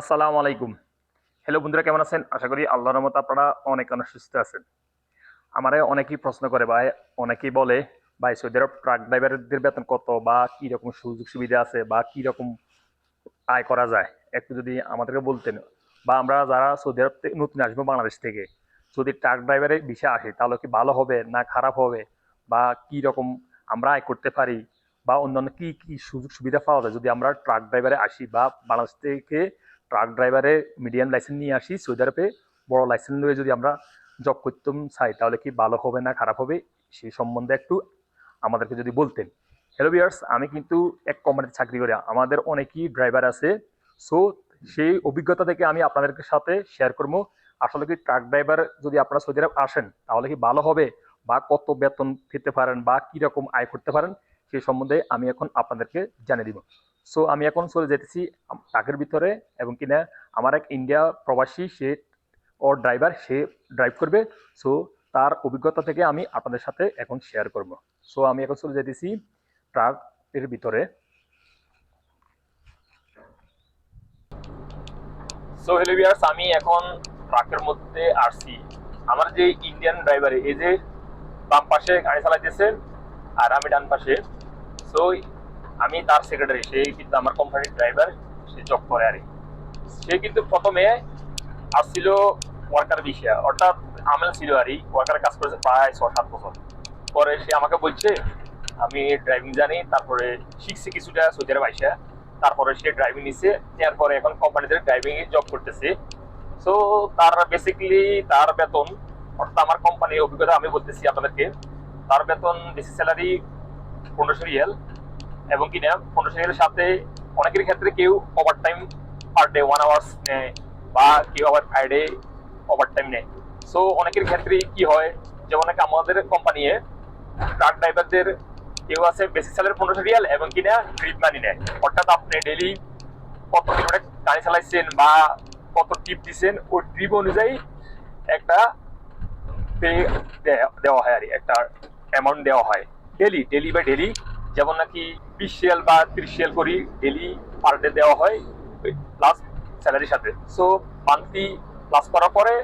আসসালামু আলাইকুম। হ্যালো বন্ধুরা, কেমন আছেন? আশা করি আল্লাহর রহমত আপনারা অনেক অনেক সুস্থ আছেন। আমারে অনেকেই প্রশ্ন করে, ভাই, অনেকেই বলে, ভাই, সৌদি আরব ট্রাক ড্রাইভারদের বেতন কত বা কি রকম সুযোগ সুবিধা আছে বা কি রকম আয় করা যায়? একটু যদি আমাদেরকে বলতেন। বা আমরা যারা সৌদি আরব থেকে নতুন আসব বাংলাদেশ থেকে, যদি ট্রাক ড্রাইভারের বিষয়ে আসে, তাহলে কি ভালো হবে না খারাপ হবে? বা কি রকম আমরা আয় করতে পারি? বা অন্যান্য কি কি সুযোগ সুবিধা পাওয়া যায় যদি আমরা ট্রাক ড্রাইভারে আসি বা বাংলাদেশ থেকে ট্রাক ড্রাইভারে মিডিয়াম লাইসেন্স নিয়ে আসি সৌদি আরবে বড় লাইসেন্স নিয়ে যদি আমরা জব করতাম চাই তাহলে কি ভালো হবে না খারাপ হবে? সেই সম্বন্ধে একটু আমাদেরকে যদি বলতেন। হ্যালো বিয়ার্স আমি কিন্তু এক কোম্পানিতে চাকরি করি। আমাদের অনেকই ড্রাইভার আছে। সো সেই অভিজ্ঞতা থেকে আমি আপনাদের সাথে শেয়ার করব। আসলে কি ট্রাক ড্রাইভার যদি আপনারা সৌদি আরব আসেন, তাহলে কি ভালো হবে? বা কত বেতন পেতে পারেন? বা কি রকম আয় করতে পারেন? সেই সম্বন্ধে আমি এখন আপনাদেরকে জানিয়ে দিব। সো আমি এখন চলে যেতেছি ট্রাকের ভিতরে এবং কিনা আমার এক ইন্ডিয়া প্রবাসী, সে ও ড্রাইভার সে ড্রাইভ করবে। সো তার অভিজ্ঞতা থেকে আমি আপনাদের সাথে এখন শেয়ার করব। সো আমি এখন চলে যেতেছি ট্রাকের ভিতরে। সো হ্যালো আমি এখন ট্রাকের মধ্যে আসছি। আমার যে ইন্ডিয়ান ড্রাইভার এই যে বাম পাশে গাড়ি চালাইতেছে, আর আমি ডান পাশে। সো আমি তার সেক্রেটারি সে কিন্তু আমার কোম্পানির ড্রাইভার সে জব করে আর। সে কিন্তু প্রথমে আসছিল ওয়ার্কার বিষয়ে অর্থাৎ আমেল ছিল আর ওয়ার্কার কাজ করেছে প্রায় ছ সাত বছর পরে সে আমাকে বলছে, আমি ড্রাইভিং জানি, তারপরে শিখছে কিছুটা সৌদি আরব আইসা, তারপরে সে ড্রাইভিং নিছে নেওয়ার পরে এখন কোম্পানিতে ড্রাইভিং এ জব করতেছে সো তার বেসিক্যালি তার বেতন, অর্থাৎ আমার কোম্পানির অভিজ্ঞতা আমি বলতেছি আপনাদেরকে, তার বেতন বেশি স্যালারি পনেরোশো রিয়াল এবং কিনা পনেরোশো রিয়ালের সাথে অনেকের ক্ষেত্রে কেউ overtime per day one hours নেয় বা কেউ আবার ফ্রাইডে ওভার টাইম নেয়। সো অনেকের ক্ষেত্রে কি হয়, যেমন আমাদের কোম্পানি ট্রাক ড্রাইভারদের কেউ আছে বেসিক স্যালারি পনেরোশো রিয়াল এবং কিনা ট্রিপ মানি নেয়। অর্থাৎ আপনি ডেলি কত কিলোমিটার গাড়ি চালাইছেন বা কত ট্রিপ দিচ্ছেন ওই ট্রিপ অনুযায়ী একটা পে দেওয়া হয় আর একটা অ্যামাউন্ট দেওয়া হয়। ডেলি ডেলি বাই ডেলি যেমন নাকি বিশ রিয়াল বা ত্রিশ রিয়াল করি ডেলি পার ডে দেওয়া হয় প্লাস স্যালারির সাথে। সো মান্থলি প্লাস করার পরে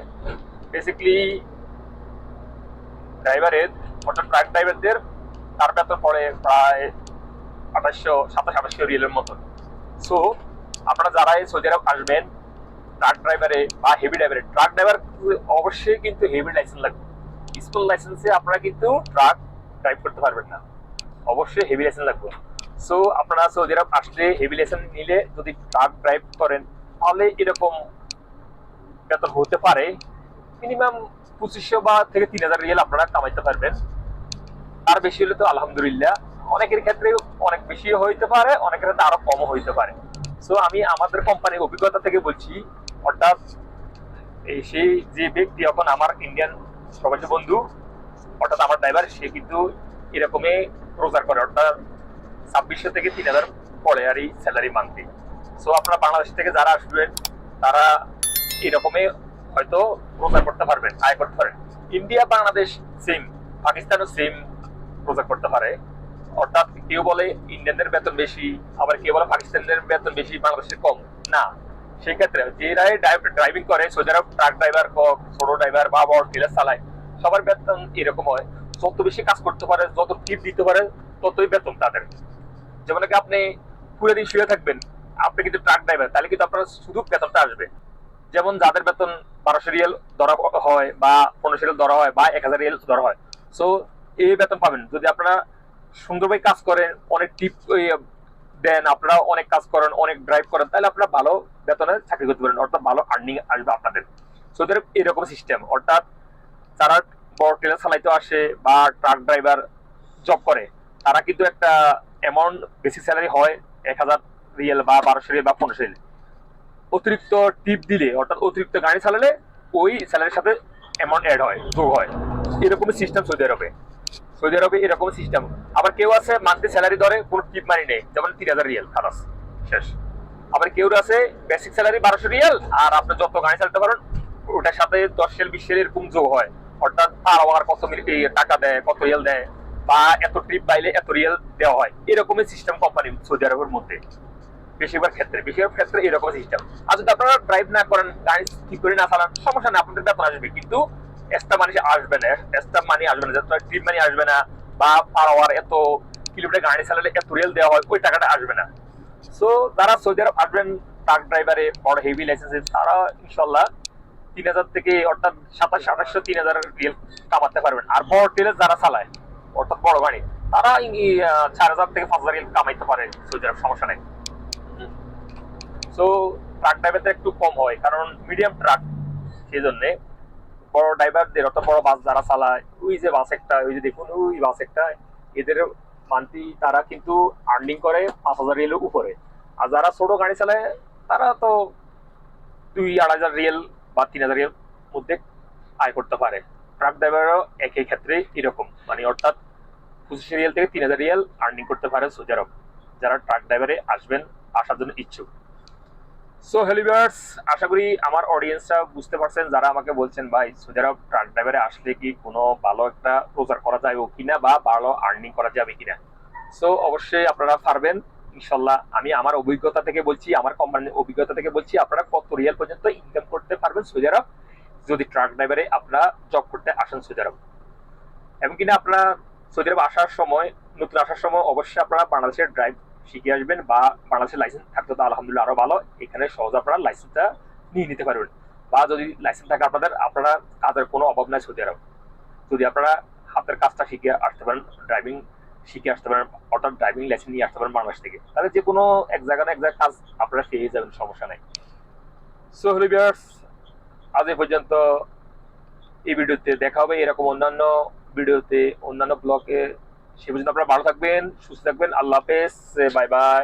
বেসিক্যালি ড্রাইভারের অর্থাৎ ট্রাক ড্রাইভারদের তার বেতন পড়ে প্রায় আঠাশশো, সাতাশ, আঠাশশো রিয়েলের মতন। সো আপনারা যারা এই সৌদি আরব আসবেন ট্রাক ড্রাইভারে বা হেভি ড্রাইভারে ট্রাক ড্রাইভার অবশ্যই কিন্তু হেভি লাইসেন্স লাগবে। স্কুল লাইসেন্সে আপনারা কিন্তু ট্রাক ড্রাইভ করতে পারবেন না। অবশ্যই হেভি লাইসেন্স লাগবে। সো আপনারা সৌদি আরব আসলে হেভি লাইসেন্স নিলে যদি ট্রাক ড্রাইভ করেন, তাহলে এরকম বেতন হতে পারে। মিনিমাম পঁচিশশো বা থেকে তিন হাজার রিয়েল আপনারা কামাইতে পারবেন। তার বেশি হলে তো আলহামদুলিল্লাহ, অনেকের ক্ষেত্রে অনেক বেশি হইতে পারে, অনেকের ক্ষেত্রে আরও কমও হইতে পারে। সো আমি আমাদের কোম্পানির অভিজ্ঞতা থেকে বলছি, অর্থাৎ সেই যে ব্যক্তি এখন আমার ইন্ডিয়ান প্রবাসী বন্ধু, অর্থাৎ আমার ড্রাইভার সে কিন্তু এরকমই রোজগার করে, অর্থাৎ ছাব্বিশশো থেকে তিন হাজার পড়ে আর এই স্যালারি মান্থলি সো আপনারা বাংলাদেশ থেকে যারা আসবেন, তারা এরকমই হয়তো রোজগার করতে পারবেন আয় করতে পারেন ইন্ডিয়া বাংলাদেশ সেম পাকিস্তানও সেম রোজগার করতে পারে। অর্থাৎ কেউ বলে ইন্ডিয়ানদের বেতন বেশি, আবার কেউ বলে পাকিস্তানদের বেতন বেশি, বাংলাদেশের কম। না সেই ক্ষেত্রে যেরাই ড্রাইভিং করে সোজারা ট্রাক ড্রাইভার হোক ছোট ড্রাইভার বা বড় টেলার চালায়, সবার বেতন এরকম হয়। যত বেশি কাজ করতে পারে, যত টিপ দিতে পারে, ততই বেতন তাদের। যেমন নাকি আপনি পুরো দিন শুয়ে থাকবেন, আপনি কিন্তু ট্রাক ড্রাইভার তাহলে কিন্তু আপনার শুধু বেতনটা আসবে। যেমন যাদের বেতন বারোশো রিয়েল ধরা হয় বা পনেরোশো রিয়েল ধরা হয় বা এক হাজার রিয়েল ধরা হয় সো এই বেতন পাবেন। যদি আপনারা সুন্দরভাবে কাজ করেন, অনেক টিপ দেন, আপনারা অনেক কাজ করেন, অনেক ড্রাইভ করেন, তাহলে আপনারা ভালো বেতনে চাকরি করতে পারেন অর্থাৎ ভালো আর্নিং আসবে আপনাদের। সো এরকম সিস্টেম অর্থাৎ যারা বড় ট্রেলার চালাইতে আসে বা ট্রাক ড্রাইভার জব করে, তারা কিন্তু একটা অ্যামাউন্ট বেসিক স্যালারি হয় এক হাজার রিয়েল বা বারোশো রিয়েল বা পনেরোশো রিয়েল। অতিরিক্ত টিপ দিলে, অর্থাৎ অতিরিক্ত গাড়ি চালালে ওই স্যালারির সাথে অ্যামাউন্ট অ্যাড হয়, যোগ হয়। এরকমই সিস্টেম সৌদি আরবে। সৌদি আরবে এরকম সিস্টেম আবার কেউ আছে মান্থলি স্যালারি ধরে, কোনো টিপ মানি নেই, যেমন তিন হাজার রিয়েল, খালাস, শেষ। আবার কেউ আছে বেসিক স্যালারি বারোশো রিয়েল, আর আপনি যত গাড়ি চালাতে পারেন, ওটার সাথে দশ রিয়েল, বিশ রিয়েল এরকম যোগ হয়। অর্থাৎ পার আওয়ার কত টাকা দেয়, কত রিয়েল দেয়, বা এত ট্রিপ পাইলে এত রিয়েল দেওয়া হয়? এরকমই সিস্টেম কোম্পানি সৌদি আরবের মধ্যে। বেশিরভাগ ক্ষেত্রে বেশিরভাগ ক্ষেত্রে এরকম সিস্টেম আর যদি আপনারা ড্রাইভ না করেন, গাড়ি ঠিক করে না চালান, সমস্যা নেই, আপনাদের বেতন আসবে। কিন্তু এক্সট্রা মানি আসবে না এক্সট্রা মানি আসবে না ট্রিপ মানি আসবে না, বা পার আওয়ার এত কিলোমিটার গাড়ি চালালে এত রেল দেওয়া হয়, ওই টাকাটা আসবে না। সো যারা সৌদি আরব আসবেন ট্রাক ড্রাইভারে বড় হেভি লাইসেন্সে তারা ইনশাল্লাহ তিন হাজার থেকে অর্থাৎ সাতাশ, আঠাশশো তিন হাজার রিয়েল কামাতে পারবেন। আর বড় টেলে যারা চালায়, অর্থাৎ বড় গাড়ি, তারা চার হাজার থেকে পাঁচ হাজার রিয়েল কামাইতে পারে, সৌদি আরব, সমস্যা নেই। সো ট্রাক ড্রাইভারটা একটু কম হয়, কারণ মিডিয়াম ট্রাক সেই জন্যে বড় ড্রাইভারদের অর্থাৎ বড় বাস যারা চালায়, ওই যে বাস একটা, ওই যে দেখুন, ওই বাস একটা, এদের মান্থলি তারা কিন্তু আর্নিং করে পাঁচ হাজার রিয়েলের উপরে। আর যারা ছোট গাড়ি চালায়, তারা তো দুই, আড়াই হাজার রিয়েল বা তিন হাজার রিয়েল মধ্যে আয় করতে পারে। ট্রাক ড্রাইভারও একই ক্ষেত্রে এরকম। মানে অর্থাৎ পঁচিশ রিয়েল থেকে তিন হাজার রিয়েল আর্নিং করতে পারে আরব যারা ট্রাক ড্রাইভারে আসবেন, আসার জন্য ইচ্ছুক। সো হেলিভার্স আশা করি আমার অডিয়েন্সরা বুঝতে পারছেন, যারা আমাকে বলছেন, ভাই আরব ট্রাক ড্রাইভারে আসলে কি কোনো ভালো একটা রোজগার করা যাবে কিনা বা ভালো আর্নিং করা যাবে কিনা? সো অবশ্যই আপনারা পারবেন। ইনশাল্লাহ আমি আমার অভিজ্ঞতা থেকে বলছি, আমার কোম্পানির অভিজ্ঞতা থেকে বলছি, আপনারা কত রিয়াল পর্যন্ত ইনকাম করতে পারবেন সৌদি আরব? যদি ট্রাক ড্রাইভারে আপনারা জব করতে আসেন সৌদি আরব। এবং কিনা আপনারা সৌদি আরব আসার সময়, নতুন আসার সময় অবশ্যই আপনারা বাংলাদেশের ড্রাইভ শিখে আসবেন বা বাংলাদেশের লাইসেন্স থাকলে তো আলহামদুলিল্লাহ আরও ভালো। এখানে সহজে আপনারা লাইসেন্সটা নিয়ে নিতে পারবেন। বা যদি লাইসেন্স থাকে আপনাদের, আপনারা কাজের কোনো অভাব নাই সৌদি আরব। যদি আপনারা হাতের কাজটা শিখে আসতে পারেন ড্রাইভিং শিখে আসতে পারেন অর্থাৎ ড্রাইভিং লাইসেন্স নিয়ে আসতে পারেন বাংলাদেশ থেকে। তাহলে যে কোনো এক জায়গা না এক জায়গায় কাজ আপনারা পেয়ে যাবেন, সমস্যা নাই। সো হলি ভিউয়ার্স আজ এই পর্যন্ত এই ভিডিওতে দেখা হবে, এরকম অন্যান্য ভিডিওতে, অন্যান্য ব্লগে সে পর্যন্ত আপনারা ভালো থাকবেন, সুস্থ থাকবেন, আল্লাহ হাফেজ বাই বাই